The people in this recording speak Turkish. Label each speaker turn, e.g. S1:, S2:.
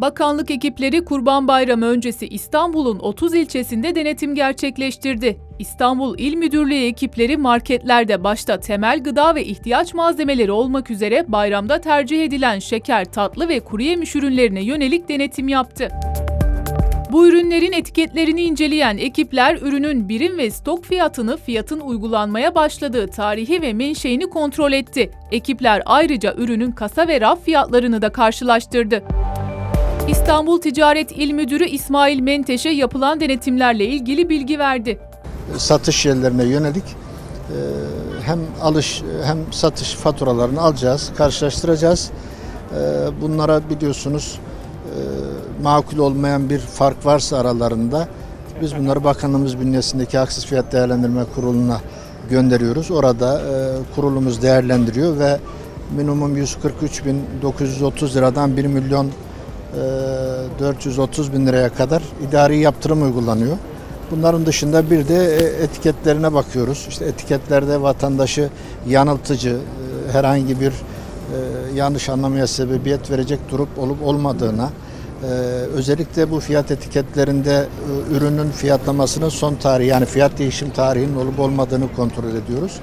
S1: Bakanlık ekipleri Kurban Bayramı öncesi İstanbul'un 30 ilçesinde denetim gerçekleştirdi. İstanbul İl Müdürlüğü ekipleri marketlerde başta temel gıda ve ihtiyaç malzemeleri olmak üzere bayramda tercih edilen şeker, tatlı ve kuru yemiş ürünlerine yönelik denetim yaptı. Bu ürünlerin etiketlerini inceleyen ekipler ürünün birim ve stok fiyatını fiyatın uygulanmaya başladığı tarihi ve menşeini kontrol etti. Ekipler ayrıca ürünün kasa ve raf fiyatlarını da karşılaştırdı. İstanbul Ticaret İl Müdürü İsmail Menteş'e yapılan denetimlerle ilgili bilgi verdi.
S2: satış yerlerine yönelik e, hem alış hem satış faturalarını alacağız, karşılaştıracağız. E, Bunlara biliyorsunuz e, makul olmayan bir fark varsa aralarında biz bunları bakanlığımız bünyesindeki haksız fiyat değerlendirme kuruluna gönderiyoruz. Orada kurulumuz değerlendiriyor ve minimum 143.930 liradan 1 milyon 430 bin liraya kadar idari yaptırım uygulanıyor. Bunların dışında bir de e, etiketlerine bakıyoruz. İşte etiketlerde vatandaşı yanıltıcı, e, herhangi bir e, yanlış anlamaya sebebiyet verecek durup olup olmadığına, özellikle bu fiyat etiketlerinde ürünün fiyatlamasının son tarihi yani fiyat değişim tarihinin olup olmadığını kontrol ediyoruz.